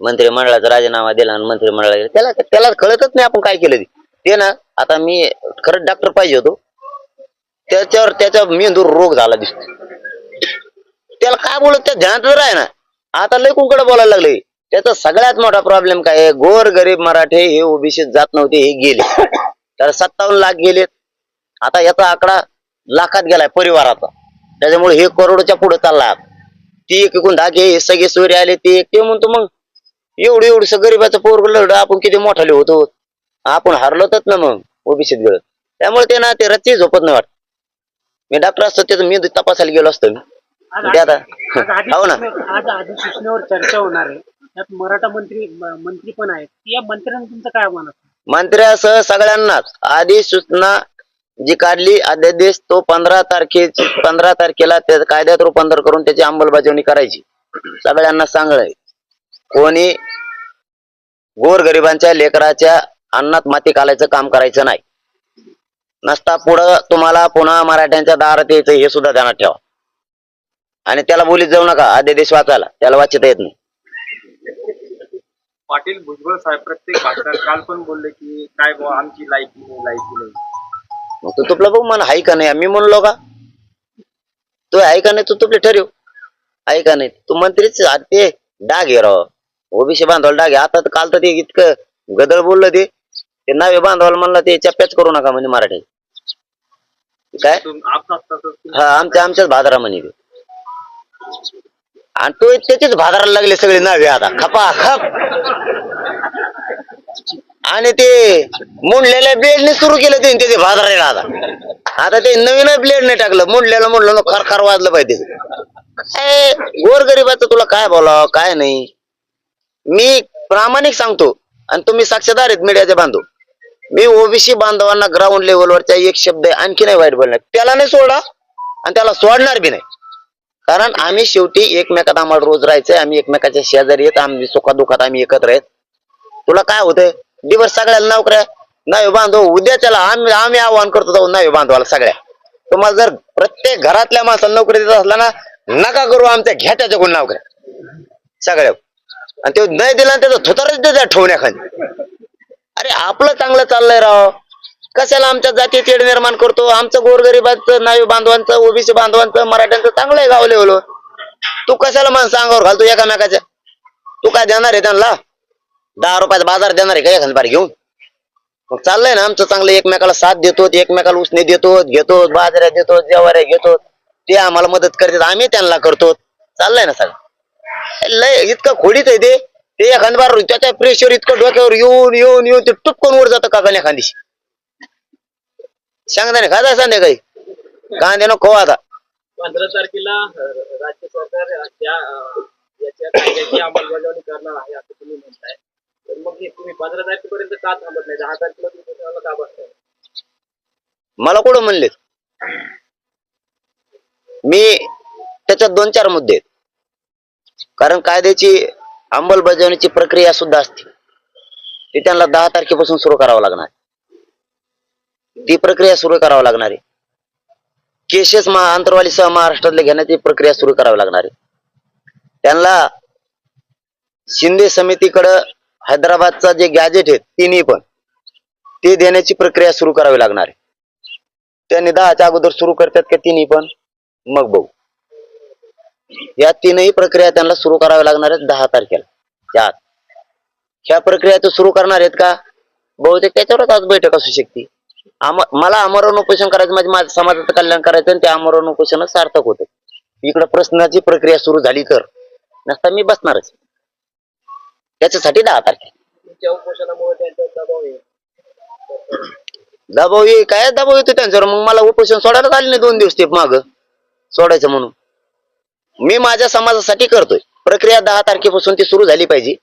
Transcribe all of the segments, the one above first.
मंत्रिमंडळाचा राजीनामा दिला आणि मंत्रिमंडळाला गेला. त्याला त्याला कळतच नाही आपण काय केलं ते. ना आता मी खरंच डॉक्टर पाहिजे होतो. त्याच्यावर त्याचा मेंदूर रोग झाला दिसतो त्याला काय बोलत त्या ध्यानात आहे ना आता लय कुंकड बोलायला लागले. त्याचा सगळ्यात मोठा प्रॉब्लेम काय आहे? गोर गरीब मराठे हे ओबीसी जात नव्हते हे गेले. तर सत्तावन्न लाख गेलेत. आता याचा आकडा लाखात गेलाय परिवाराचा. त्याच्यामुळे हे करोडच्या पुढे चालला. ती एक एकूण धागे सगळे सोयरे आले ते ते म्हणतो मग एवढं एवढं गरीबाचं पोरग लढ आपण किती मोठाले होतो? आपण हरलोतच ना मग ओबीसीत गेलो. त्यामुळे ते ना ते रच्ची झोपत नाही वाटत. मी डॉक्टर असतो त्याचं मी तपासायला गेलो असतो. मी आता हो ना. आज अधिसूचनेवर चर्चा होणार आहे. त्यात मराठा मंत्री मंत्री पण आहेत. या मंत्र्यांना तुमचं काय असेल मंत्र्यासह सगळ्यांनाच. आधी सूचना जी काढली अध्यादेश तो पंधरा तारखेची पंधरा तारखेला त्या कायद्यात रूपांतर करून त्याची अंमलबजावणी करायची. सगळ्यांना सांगलंय. कोणी गोरगरिबांच्या लेकराच्या अन्नात माती घालायचं काम करायचं नाही. नसता पुढं तुम्हाला पुन्हा मराठ्यांच्या दारात यायचं हे सुद्धा ध्यानात ठेवा. आणि त्याला बोलीत जाऊ नका अध्यादेश वाचायला. त्याला वाचता येत नाही. पाटील भुजबळ साहेब प्रत्येक भाषणात काल पण बोलले की काय आमची लायकी नाही लायकी नाही. मग तू तुपला बघ मला हाय का नाही? मी म्हणलो का? तू आहे का नाही तू तुपले ठरव. आहे का नाही? तू मंत्रीच ते डाग आहे राव. ओबीसी बांधवाला डाग आहे. आता काल तर ते इतकं गदळ बोललं ते. ते नावे बांधवाला म्हणलं ते चप्प्याच करू नका म्हणजे मराठी. काय? हा आमच्या आमच्याच भादरा म्हणे ते. आणि तो त्याचेच भादराला लागले सगळे नावे आता. खपा खप. आणि ते मुंडलेल्या ब्लेडने सुरू केलं ते त्याचे भादरायला आता. आता ते नवीन ब्लेड नाही टाकलं मुंडलेलं मुंडलं खरखार वाजलं पाहिजे काय गोरगरिबाचं तुला काय बोलावं काय नाही. मी प्रामाणिक सांगतो आणि तुम्ही साक्षीदार आहेत मीडियाचे बांधव. मी ओबीसी बांधवांना ग्राउंड लेवलवरच्या एक शब्द आणखी नाही वाईट बोलणार. त्याला नाही सोडा आणि त्याला सोडणार बी नाही. कारण आम्ही शेवटी एकमेकात आम्हाला रोज राहायचंय आम्ही एकमेकाच्या शेजारी येत आम्ही सुखादुखात आम्ही एकत्र आहेत. तुला काय होतंय? दिवस सगळ्याला नोकऱ्या नाही बांधव उद्या त्याला आम्ही आम्ही आव्हान करतो जाऊन नाही बांधवाला सगळ्या. तुम्हाला जर प्रत्येक घरातल्या माणसाला नोकरी देत असला ना नका करू आमच्या घ्याट्याच्या कोण नोकऱ्या. सगळ्या. आणि ते नाही दिला त्याचा थोतारच देत्या ठेवण्याखाली अरे आपलं चांगलं चाललंय राव. कशाला आमच्या जाती तेड निर्माण करतो? आमचं गोरगरिबाचं नायू बांधवांचं ओबीसी बांधवांचं मराठ्यांचं चांगलं आहे गाव लेवल तू कशाला माणसं अंगावर घालतो एकामेकाच्या? तू काय देणार आहे त्यांना? दहा रुपयाचा बाजार देणार आहे का एखादी बार घेऊन? मग चाललंय ना आमचं चांगलं एकमेकाला साथ देतो एकमेकाला उसने देतो घेतो बाजऱ्या देतो जेवाऱ्या घेतो ते आम्हाला मदत करतात आम्ही त्यांना करतो चाललंय ना सगळं? लय इतकं खोडीत आहे ते. ते एखादी बार त्याच्या प्रेशर इतकं डोक्यावर येऊन येऊन येऊन ते टुपकून वर जातं काका एखादी सांगता सांगते काही कांदे नको आता. पंधरा तारखेला राज्य सरकार अंमलबजावणी करणार आहे असं तुम्ही म्हणताय. तर मग हे तुम्ही पंधरा तारखेपर्यंत का थांबत नाही? दहा तारखेला तुम्ही का बसताय मला कुठं म्हणले? मी त्याच्यात दोन चार मुद्दे आहेत. कारण कायद्याची अंमलबजावणीची प्रक्रिया सुद्धा असते. ती त्यांना दहा तारखेपासून सुरू करावं लागणार. ती प्रक्रिया सुरू करावी लागणार आहे. केसेस मा आंतरवालीसह महाराष्ट्रातले घेण्याची प्रक्रिया सुरू करावी लागणार आहे. त्यांना शिंदे समितीकडं हैदराबादचा जे गॅजेट आहेत तिन्ही पण ते देण्याची प्रक्रिया सुरू करावी लागणार आहे. त्यांनी दहाच्या अगोदर सुरू करतात का तिन्ही पण? मग बघू. या तीनही प्रक्रिया त्यांना सुरू कराव्या लागणार आहेत दहा तारखेला. त्या आत. ह्या प्रक्रिया तर सुरू करणार आहेत का? बहुतेक त्याच्यावरच आज बैठक असू शकते. आम मला अमरण उपोषण करायचं म्हणजे माझ्या समाजाचं कल्याण करायचं आणि ते अमरण उपोषण सार्थक होतं. इकडं प्रश्नाची प्रक्रिया सुरू झाली तर. नसता मी बसणारच. त्याच्यासाठी दहा तारखे. दबाव ये काय दबाव येतो त्यांच्यावर? मग मला उपोषण सोडायला आले नाही दोन दिवस ते माग सोडायचं म्हणून. मी माझ्या समाजासाठी करतोय. प्रक्रिया दहा तारखेपासून ती सुरू झाली पाहिजे.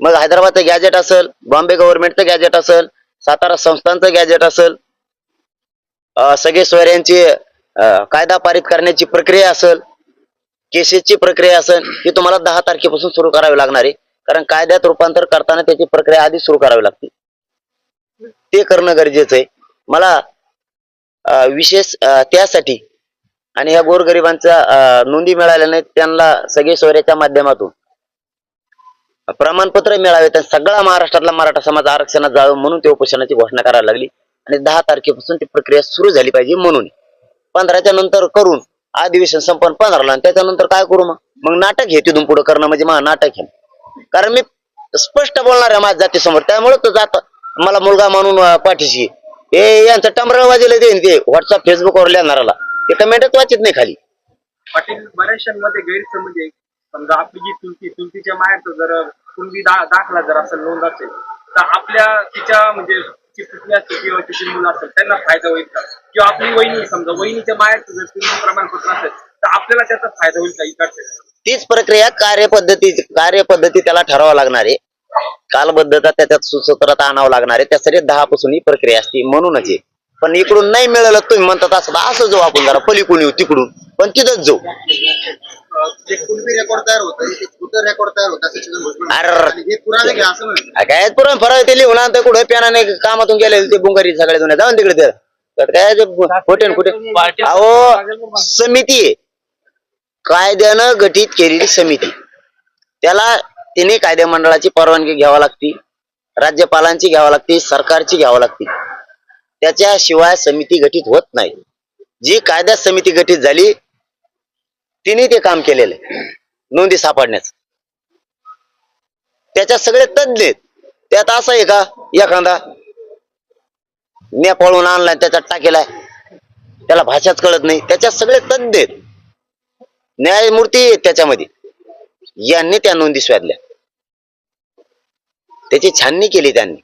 मग हैदराबादचं गॅजेट असेल बॉम्बे गव्हर्नमेंटचं गॅजेट असेल सातारा संस्थांचं गॅजेट असेल सगळे सोयऱ्यांची कायदा पारित करण्याची प्रक्रिया असेल केसेसची प्रक्रिया असेल ही तुम्हाला दहा तारखेपासून सुरू करावी लागणार आहे. कारण कायद्यात रूपांतर करताना त्याची प्रक्रिया आधी सुरू करावी लागते. ते करणं गरजेचं आहे. मला विशेष त्यासाठी आणि ह्या गोरगरिबांच्या नोंदी मिळाल्या नाहीत त्यांना सगळे सोयऱ्याच्या माध्यमातून प्रमाणपत्र मिळावे तर सगळा महाराष्ट्रातला मराठा समाज आरक्षणात जावं म्हणून ते उपोषणाची घोषणा करायला लागली आणि दहा तारखेपासून ती प्रक्रिया सुरू झाली पाहिजे म्हणून. पंधराच्या नंतर करून अधिवेशन संपन्न पंधराला आणि त्याच्यानंतर काय करू मग? मग नाटक हे तिथून पुढे करणं म्हणजे मग नाटक आहे कारण मी स्पष्ट बोलणार आहे माझ्या जातीसमोर. त्यामुळे तो जात मला मुलगा म्हणून पाठीशी. हे यांचं टमरा वाजेला देईन ते व्हॉट्सअप फेसबुकवर लिहिणाराला ते कमेंटच वाचित नाही खाली. पाटील बऱ्याचशांमध्ये गैरसमज आहे. समजा आपली जी चुलती चुलतीच्या माहेरचं जर कुणबी दा दाखला जर असं नोंद असेल तर आपल्या तिच्या म्हणजे तिची असते किंवा तिची मुलं असेल त्यांना फायदा होईल का? किंवा आपली वहिनी समजा वहिनीच्या माहेरचं जर कुणबी प्रमाणपत्र असेल तर आपल्याला त्याचा फायदा होईल का? इकडचे. तीच प्रक्रिया कार्यपद्धती कार्यपद्धती त्याला ठरावा लागणार. आहे कालबद्धता त्याच्यात सुसूत्रता आणावं लागणार आहे. त्यासाठी दहा पासून ही प्रक्रिया असते म्हणूनच आहे पण इकडून नाही मिळालं तुम्ही म्हणतात असं असं जाऊ आपण जरा पलीकडून येऊ तिकडून. पण तिथंच जाऊ. काय पुरण फराळ ते लिहून आणतं कुठे? पेनाने कामातून गेलेले ते बुंगारी सगळे जुने जाऊन तिकडे तर काय कुठे कुठे? अहो समिती आहे. कायद्यानं गठीत केलेली समिती. त्याला तिने कायदे मंडळाची परवानगी घ्यावी लागती राज्यपालांची घ्यावी लागती सरकारची घ्यावी लागती. त्याच्याशिवाय समिती गठीत होत नाही. जी कायदा समिती गठीत झाली तिने ते काम केलेलं आहे नोंदी सापडण्याचं. त्याच्यात सगळे तज्ञ त्यात असं आहे का एखादा नेपाळून आणलाय त्याच्यात टाकेलाय त्याला भाषाच कळत नाही. त्याच्यात सगळे तज्ञ आहेत. न्यायमूर्ती त्याच्यामध्ये. यांनी त्या नोंदी शोधल्या त्याची छाननी केली त्यांनी.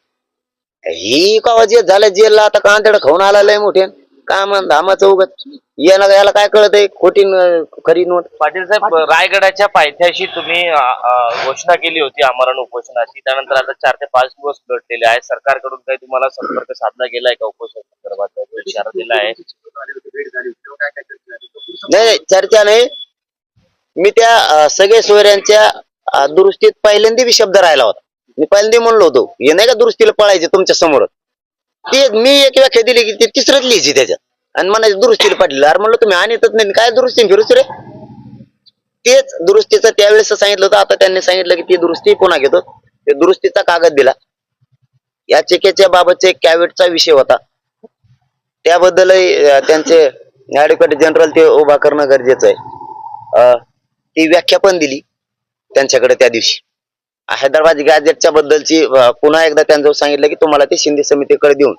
ही कवा जे झालं जेलला आता कांदड खाऊन आला लय मोठे. काय म्हण धामाचं उगत याला याला काय कळत आहे खोटी खरी नोट पाटील साहेब रायगडाच्या पायथ्याशी तुम्ही घोषणा केली होती आमरण उपोषणाची. त्यानंतर आता चार ते पाच दिवस घडलेले आहे सरकारकडून काही तुम्हाला संपर्क साधला गेलाय का उपोषण संदर्भात? इशारा दिला आहे नाही, चर्चा नाही. मी त्या सगळ्या सोयऱ्यांच्या दुरुस्तीत पहिल्यांदा बी शब्द राहिला होता. मी पहिल्यांदा म्हणलो होतो हे नाही का दुरुस्तीला पळायचे तुमच्यासमोर? ते मी एक व्याख्या दिली की ते तिसरंच लिहायची त्याच्यात. आणि म्हणायचं दुरुस्तीला पाठली अरे म्हणलं तुम्ही आणतच नाही. काय दुरुस्ती फिरूच रे? तेच दुरुस्तीचं त्यावेळेस सांगितलं होतं. आता त्यांनी सांगितलं की ती दुरुस्ती पुन्हा घेतो. ते दुरुस्तीचा कागद दिला. या चेकेच्या बाबतचा एक कॅवेटचा विषय होता. त्याबद्दलही त्यांचे ऍडव्होकेट जनरल ते उभा करणं गरजेचं आहे. अं, ती व्याख्या पण दिली त्यांच्याकडे त्या दिवशी. हैदराबाद गॅजेटच्या बद्दलची पुन्हा एकदा त्यांचं सांगितलं की तुम्हाला ते शिंदे समितीकडे देऊन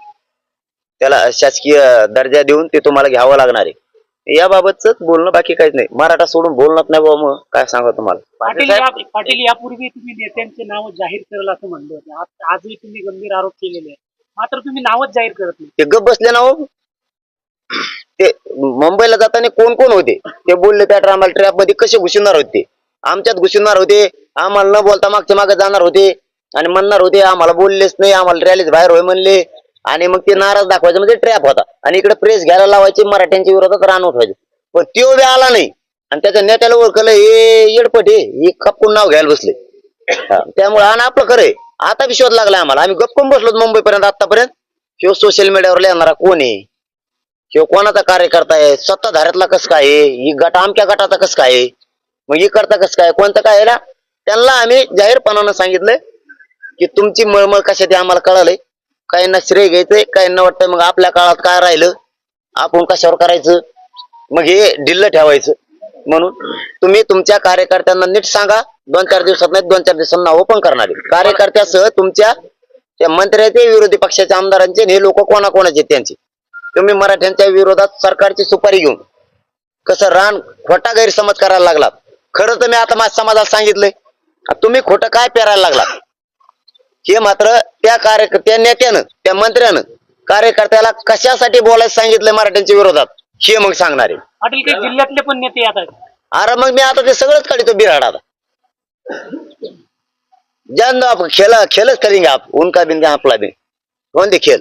त्याला शासकीय दर्जा देऊन ते तुम्हाला घ्यावं लागणार आहे. याबाबतच बोलणं बाकी काहीच नाही. मराठा सोडून बोलणं नाही बाबा मग. काय सांगा तुम्हाला? पाटील पाटील यापूर्वी तुम्ही नेत्यांचे नाव जाहीर करेल असं म्हणलं होतं. आज- आजही तुम्ही गंभीर आरोप केलेले मात्र तुम्ही नावच जाहीर करत नाही. ते गप बसले ना हो. ते मुंबईला जाताना कोण कोण होते? ते बोलले त्या आम्हाला ट्रॅपमध्ये कसे घुसणार होते? आमच्यात घुसणार होते. आम्हाला न बोलता मागच्या मागे जाणार होते. आणि म्हणणार होते आम्हाला बोललेच नाही. आम्हाला रॅलीच बाहेर होय म्हणले. आणि मग ते नाराज दाखवायचे. म्हणजे ट्रॅप होता. आणि इकडे प्रेस घ्यायला लावायचे. मराठ्यांच्या विरोधात रान उठवायचे. पण तो बी आला नाही. आणि त्याच्या नेत्याला ओळखलं हे येडपट हे. कापून नाव घ्यायला बसले. त्यामुळे आणि आपलं खरंय आता बी शोध लागलाय आम्हाला. आम्ही गप्पून बसलो मुंबई पर्यंत आतापर्यंत किंवा सोशल मीडियावर लिहिणारा कोण आहे? हे कोणाचा कार्यकर्ता आहे सत्ताधाऱ्यातला कस काय ही गट आमच्या गटाचा कस काय मग ही करता कस काय कोणतं काय आहे ना त्यांना आम्ही जाहीरपणानं सांगितलंय की तुमची मळमळ कशात आम्हाला कळालंय. काहींना श्रेय घ्यायचंय काहींना वाटतं मग आपल्या काळात काय राहिलं आपण कशावर करायचं मग हे ढिल्ल ठेवायचं. म्हणून तुम्ही तुमच्या कार्यकर्त्यांना नीट सांगा दोन चार दिवसात नाही दोन चार दिवसांना ओपन करणार कार्यकर्त्यासह तुमच्या त्या मंत्र्याचे विरोधी पक्षाच्या आमदारांचे आणि हे लोक कोणाकोणाचे त्यांचे. तुम्ही मराठ्यांच्या विरोधात सरकारची सुपारी घेऊन कसं रान खोटा गैरसमज करायला लागला खरं तर मी आता माझ्या समाजात सांगितलंय. तुम्ही खोटं काय पेरायला लागला हे मात्र त्या कार्य त्या नेत्यानं त्या मंत्र्यानं कार्यकर्त्याला कशासाठी बोलायचं सांगितलंय मराठ्यांच्या विरोधात? हे मग सांगणार आहे. पाटील काही जिल्ह्यातले पण नेते आहेत अरे मग मी आता ते सगळंच काढतो बिराड आता. जान खेळ खेळच करेंगे आप उनका बिन आपला बिन. कोणते खेळ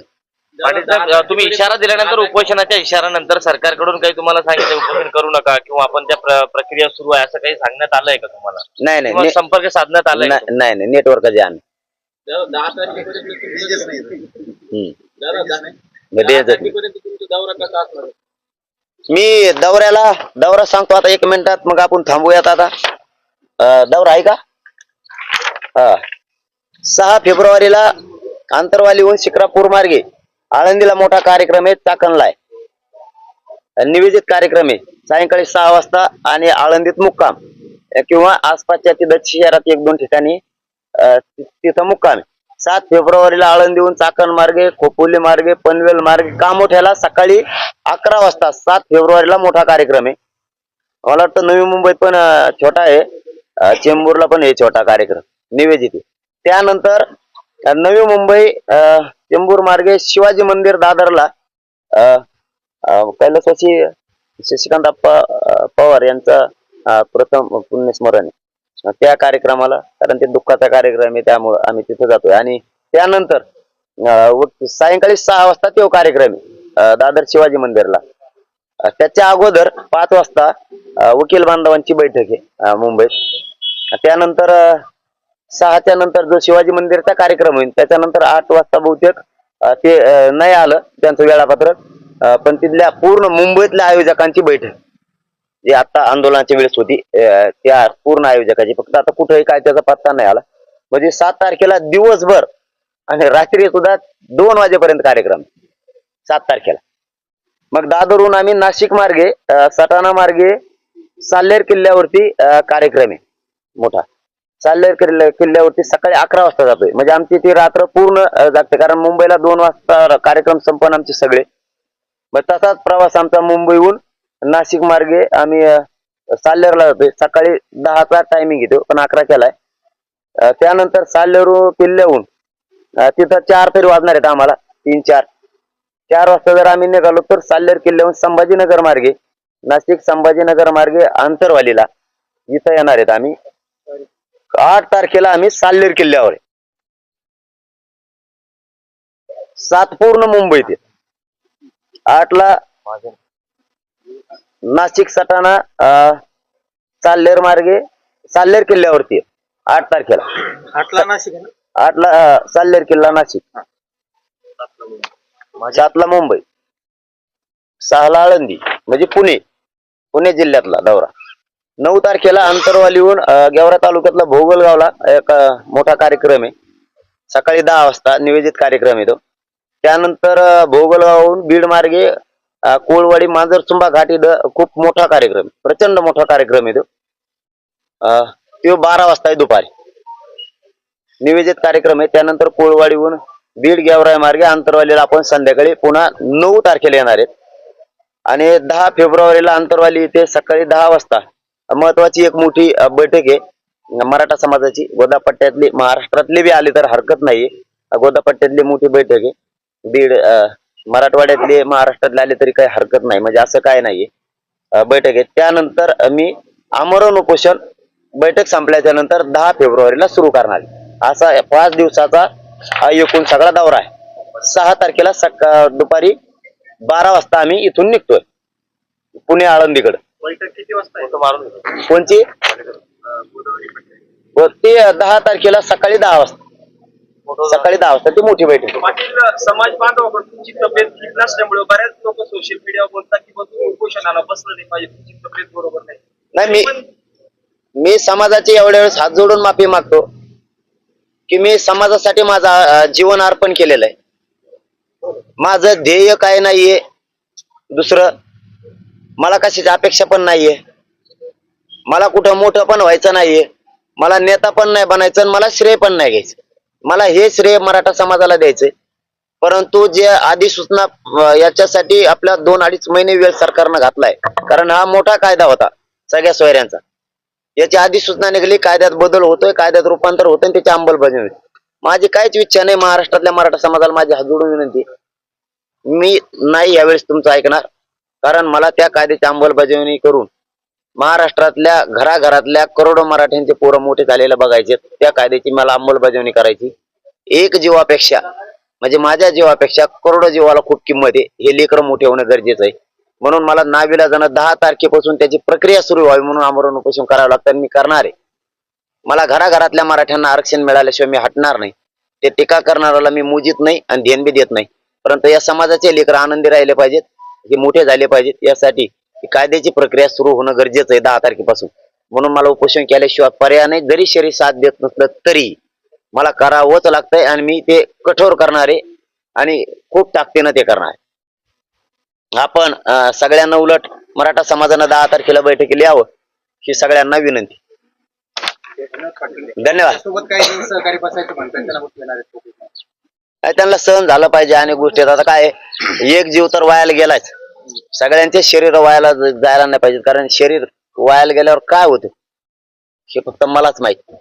पाटील साहेब अ, तुम्ही इशारा दिल्यानंतर उपोषणाच्या इशारानंतर सरकारकडून काही तुम्हाला सांगितलं उपोषण करू नका किंवा आपण त्या प्र- प्रक्रिया सुरू आहे असं काही सांगण्यात आलंय का तुम्हाला नाही नाही किंवा ने- संपर्क साधण्यात आलाय का नाही नाही, नाही नेटवर्क जे आम्ही दहा तारखेपर्यंत पेजेस नाही हम्म. दादा, दहा मग द्यायचं नाही. तारखेपर्यंत तुमचा दौरा कसा असणार आहे? मी दौऱ्याला दौरा सांगतो आता एक मिनिटात मग आपण थांबूयात आता अं, दौरा आहे का हा. सहा फेब्रुवारीला आंतरवालीहून शिक्रापूर मार्गे आळंदीला मोठा कार्यक्रम आहे चाकणला आहे. नियोजित कार्यक्रम आहे. सायंकाळी सहा वाजता आणि आळंदीत मुक्काम. किंवा आसपासच्या तिथं शहरात एक दोन ठिकाणी तिथं मुक्काम सात फेब्रुवारीला आळंदीहून चाकण मार्गे खोपोली मार्गे पनवेल मार्गे कामोठ्याला सकाळी अकरा वाजता सात फेब्रुवारीला मोठा कार्यक्रम आहे. मला वाटतं नवी मुंबईत पण छोटा आहे. चेंबूरला पण आहे छोटा कार्यक्रम निवेदित आहे. त्यानंतर नवी मुंबई अं, चेंबूर मार्गे शिवाजी मंदिर दादरला कैलासवासी शशिकांत पवार यांचा प्रथम पुण्यस्मरण आहे. त्या कार्यक्रमाला कारण ते दुःखाचा कार्यक्रम आहे त्यामुळं आम्ही तिथे जातोय. आणि त्यानंतर सायंकाळी सहा वाजता तो कार्यक्रम आहे दादर शिवाजी मंदिरला. त्याच्या अगोदर पाच वाजता वकील बांधवांची बैठक आहे मुंबईत. त्यानंतर सहाच्या नंतर जो शिवाजी मंदिरचा कार्यक्रम होईल त्याच्यानंतर आठ वाजता बहुतेक ते नाही आलं त्यांचं वेळापत्रक पण तिथल्या पूर्ण मुंबईतल्या आयोजकांची बैठक. जी आता आंदोलनाच्या वेळेस होती त्या पूर्ण आयोजकाची. फक्त आता कुठेही काय त्याचा पत्ता नाही आला. म्हणजे सात तारखेला दिवसभर आणि रात्री सुद्धा दोन वाजेपर्यंत कार्यक्रम. सात तारखेला. मग दादरहून आम्ही नाशिक मार्गे सटाणा मार्गे साल्हेर किल्ल्यावरती कार्यक्रम आहे मोठा. साल्हेर किल्ल्या किल्ल्यावरती सकाळी अकरा वाजता जातोय. म्हणजे आमची ती रात्र पूर्ण जागते. कारण मुंबईला दोन वाजता कार्यक्रम संपन्न आमचे सगळे. मग तसाच प्रवास आमचा मुंबईहून नाशिक मार्गे आम्ही साल्लेरला जातोय. सकाळी दहाचा टायमिंग येतो पण अकरा केलाय. त्यानंतर साल्लेरू किल्ल्याहून तिथं चार तरी वाजणार आहेत आम्हाला. तीन चार. चार वाजता जर आम्ही निघालो तर साल्लेर किल्ल्याहून संभाजीनगर मार्गे नाशिक संभाजीनगर मार्गे आंतरवालीला इथं येणार आहेत आम्ही. आठ तारखेला आम्ही साल्हेर किल्ल्यावर आहे. सात पूर्ण मुंबईत आहे. आठला नाशिक सटाणा अं, साल्हेर मार्गे साल्हेर किल्ल्यावरती. आठ तारखेला. आठला नाशिक आठला अं, साल्हेर किल्ला नाशिक. सातला मुंबई. सहाला आळंदी म्हणजे पुणे. पुणे जिल्ह्यातला दौरा. नऊ तारखेला अंतरवालीहून गेवरा तालुक्यातला भोगलगावला एक मोठा कार्यक्रम आहे. सकाळी दहा वाजता नियोजित कार्यक्रम आहे तो. त्यानंतर भोगलगावहून बीड मार्गे कोळवाडी मांजरचुंबा घाटी इथं खूप मोठा कार्यक्रम प्रचंड मोठा कार्यक्रम आहे तो. अं, तो बारा वाजता आहे दुपारी. नियोजित कार्यक्रम आहे. त्यानंतर कोळवाडीहून बीड गेवराय मार्गे आंतरवालीला आपण संध्याकाळी पुन्हा नऊ तारखेला येणार आहेत. आणि दहा फेब्रुवारीला आंतरवाली इथे सकाळी दहा वाजता महत्वाची एक मोठी बैठक आहे. मराठा समाजाची गोदापट्ट्यातली महाराष्ट्रातली बी आली तर हरकत नाहीये. गोदापट्ट्यातली मोठी बैठक आहे. बीड मराठवाड्यातले मराठवाड्यातली महाराष्ट्रातले आले तरी काही हरकत नाही. म्हणजे असं काय नाहीये. बैठक आहे. त्यानंतर मी आमरण उपोषण बैठक संपल्याच्या नंतर दहा फेब्रुवारीला सुरू करणार असा पाच दिवसाचा हा एकूण सगळा दौरा आहे. सहा तारखेला सका दुपारी बारा वाजता आम्ही इथून निघतोय. पुणे आळंदीकडे. बैठक किती वाजता आहे? कोणची? व ते दहा तारखेला सकाळी दहा वाजता. सकाळी दहा वाजता ती मोठी बैठक समाज बांधवाकडून तुमची तब्येत ठीक नसल्यामुळे बऱ्याच लोक सोशल मीडियावर बोलतात की तुम्ही उपोषणाला बसलं नाही पाहिजे तुमची तब्येत बरोबर नाही. नाही मी मी समाजाची एवढ्या वेळेस हात जोडून माफी मागतो की मी समाजासाठी माझा जीवन अर्पण केलेलं आहे. माझं ध्येय काय नाहीये दुसरं. मला कशाची अपेक्षा पण नाहीये. मला कुठं मोठं पण व्हायचं नाहीये. मला नेता पण नाही बनायचं आणि मला श्रेय पण नाही घ्यायचं. मला हे श्रेय मराठा समाजाला द्यायचंय. परंतु जे अधिसूचना याच्यासाठी आपल्या दोन अडीच महिने वेळ सरकारनं घातलाय. कारण हा मोठा कायदा होता सगळ्या सोयऱ्यांचा. याची अधिसूचना निघाली कायद्यात बदल होतोय कायद्यात रूपांतर होतोय आणि त्याची अंमलबजावणी माझी काहीच इच्छा नाही महाराष्ट्रातल्या मराठा समाजाला माझी हात जोडून विनंती. मी नाही यावेळेस तुमचं ऐकणार. कारण मला त्या कायद्याची अंमलबजावणी करून महाराष्ट्रातल्या घराघरातल्या करोडो मराठ्यांचे पोरं मोठे झालेले बघायचे. त्या कायद्याची मला अंमलबजावणी करायची. एक जीवापेक्षा म्हणजे माझ्या जीवापेक्षा करोडो जीवाला खूप किंमत आहे. हे लेकरं मोठे होणं गरजेचं आहे. म्हणून मला नाविला जाणं दहा तारखेपासून त्याची प्रक्रिया सुरू व्हावी म्हणून आमरण उपोषण करावं लागतं मी करणार आहे. मला घराघरातल्या मराठ्यांना आरक्षण मिळाल्याशिवाय मी हटणार नाही. ते टीका करणाऱ्याला मी मोजित नाही आणि ध्यान बी देत नाही. परंतु या समाजाचे लेकर आनंदी राहिले पाहिजेत. हे मोठे झाले पाहिजेत. यासाठी कायद्याची प्रक्रिया सुरू होणं गरजेचं आहे दहा तारखेपासून. म्हणून मला उपोषण केल्याशिवाय पर्याय नाही. जरी शरीर साथ देत नसलं तरी मला करावंच लागतंय आणि मी ते कठोर करणार आहे आणि खूप ताकदीनं ते करणार आपण सगळ्यांना उलट मराठा समाजानं दहा तारखेला बैठकीला यावं ही सगळ्यांना विनंती. धन्यवाद. सोबत काही सहकारी बसायचं म्हणतात त्याला त्यांना सहन झालं पाहिजे आणि गोष्टी आता काय एक जीव तर वायाला गेलाच. सगळ्यांचे शरीर वायाला जायला नाही पाहिजे. कारण शरीर वायाला गेल्यावर काय होतं? हे फक्त मलाच माहीत.